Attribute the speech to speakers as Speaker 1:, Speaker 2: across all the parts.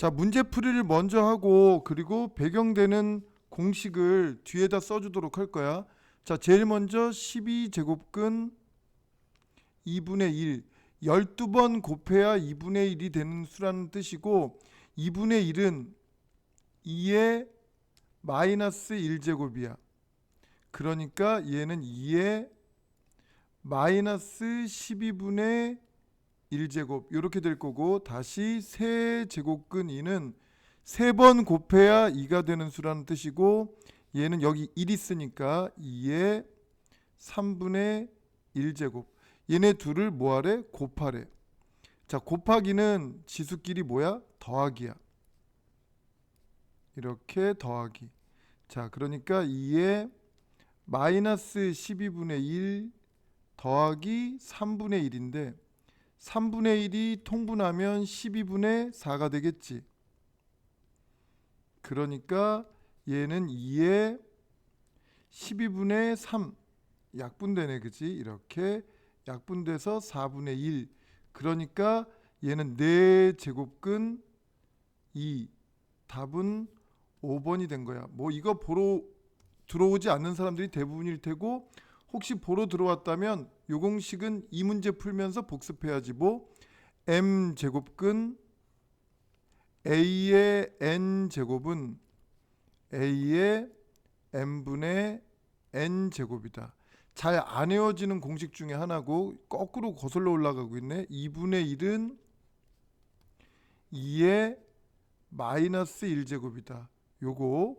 Speaker 1: 자, 문제풀이를 먼저 하고 그리고 배경되는 공식을 뒤에다 써주도록 할 거야. 자, 제일 먼저 12제곱근 2분의 1. 12번 곱해야 2분의 1이 되는 수라는 뜻이고 2분의 1은 2의 마이너스 1제곱이야. 그러니까 얘는 2의 마이너스 12분의 1제곱 이렇게 될 거고 다시 세 제곱근 2는 세 번 곱해야 2가 되는 수라는 뜻이고 얘는 여기 1 있으니까 2의 3분의 1제곱 얘네 둘을 뭐하래? 곱하래 자 곱하기는 지수끼리 뭐야? 더하기야 이렇게 더하기 자 그러니까 2의 마이너스 12분의 1 더하기 3분의 1인데 3분의 1이 통분하면 12분의 4가 되겠지. 그러니까 얘는 2의 12분의 3 약분되네 그지? 이렇게 약분돼서 4분의 1 그러니까 얘는 4제곱근 2 답은 5번이 된 거야. 뭐 이거 보러 들어오지 않는 사람들이 대부분일 테고 혹시 보러 들어왔다면 요 공식은 이 문제 풀면서 복습해야지 뭐 m 제곱근 a의 n 제곱은 a의 n분의 n 제곱이다. 잘안 외워지는 공식 중에 하나고 거꾸로 거슬러 올라가고 있네. 2분의 1은 2의 마이너스 1제곱이다. 요거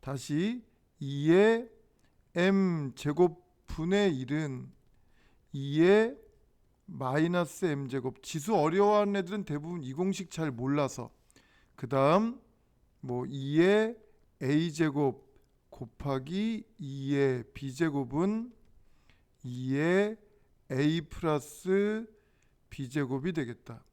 Speaker 1: 다시 2의 m 제곱 분의 1은 2의 마이너스 m 제곱 지수 어려워하는 애들은 대부분 이 공식 잘 몰라서 그 다음 뭐 2의 a 제곱 곱하기 2의 b 제곱은 2의 a 플러스 b 제곱이 되겠다.